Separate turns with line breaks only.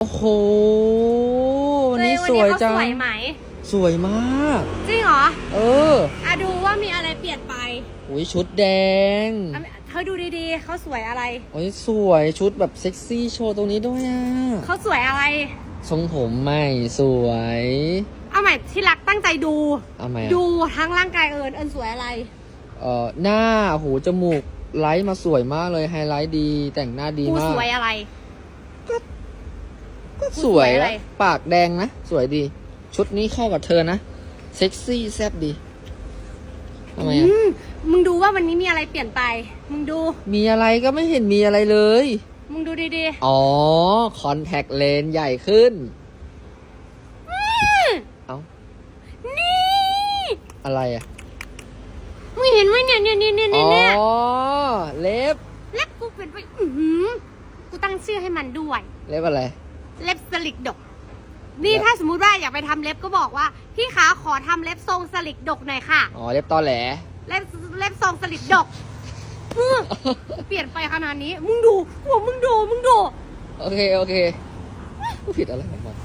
โอ้โห วัน
เฮ้
นี้
วั
สวย
เขา
จัง
สวยไหม
สวยมาก
จริงเหรอ
เออ
อะดูว่ามีอะไรเปลี่ยนไป
อุ้ยชุดแดง
อะเธอดูดีๆ เขาสวยอะไร
โอ้ยสวยชุดแบบเซ็กซี่โชว์ตรงนี้ด้วยอะ
เขาสวยอะไร
ทรงผมใหม่สวย
เอาใหม่ที่รักตั้งใจดู
เอาไหมอะ
ดูทั้งร่างกายเอิญเอิญสวยอะไร
เอ่อหน้าหูจมูกไลท์มาสวยมากเลยไฮไลท์ดีแต่งหน้าดี
กู
มาก
สวยอะไร
ก็
กู
ส
ส
ว
วยยอะไร
อะปากแดงนะ สวยดี ชุดนี้เข้ากับเธอนะ เซ็กซี่แซ่บดีทำไม
อื
อะ
มมึงดูว่าวันนี้มีอะไรเปลี่ยนไป มึงดู
มีอะไรก็ไม่เห็นมีอะไรเลย
มึงดูดี
อ๋อ คอนแทคเลนส์ใหญ่ขึ้น
ๆอืม
เอ้า
นี่
อะไรอะ
มึงเห็นไหมเนี่ยเนี่ยเนี่ยเนี่ย
อ๋อ
เนี่ย
เล็บ
เล็บกูเป็นไป อือหือ กูตั้งชื่อให้มันด้วย
เล็บอะไร
เล็บสลิกดก นี่
เล็บ
ถ้าสมมุติว่าอยากไปทำเล็บก็บอกว่า พี่ขาขอทำเล็บทรงสลิกดกหน่อยค่ะ
อ๋อเล็บตอแหล
เล็บเล็บทรงสลิดดกอื้อเปลี่ยนไปขนาดนี้ มึงดูโอ้มึงดู มึงดู
โอเค โอเค กูผิดอะไรของมัน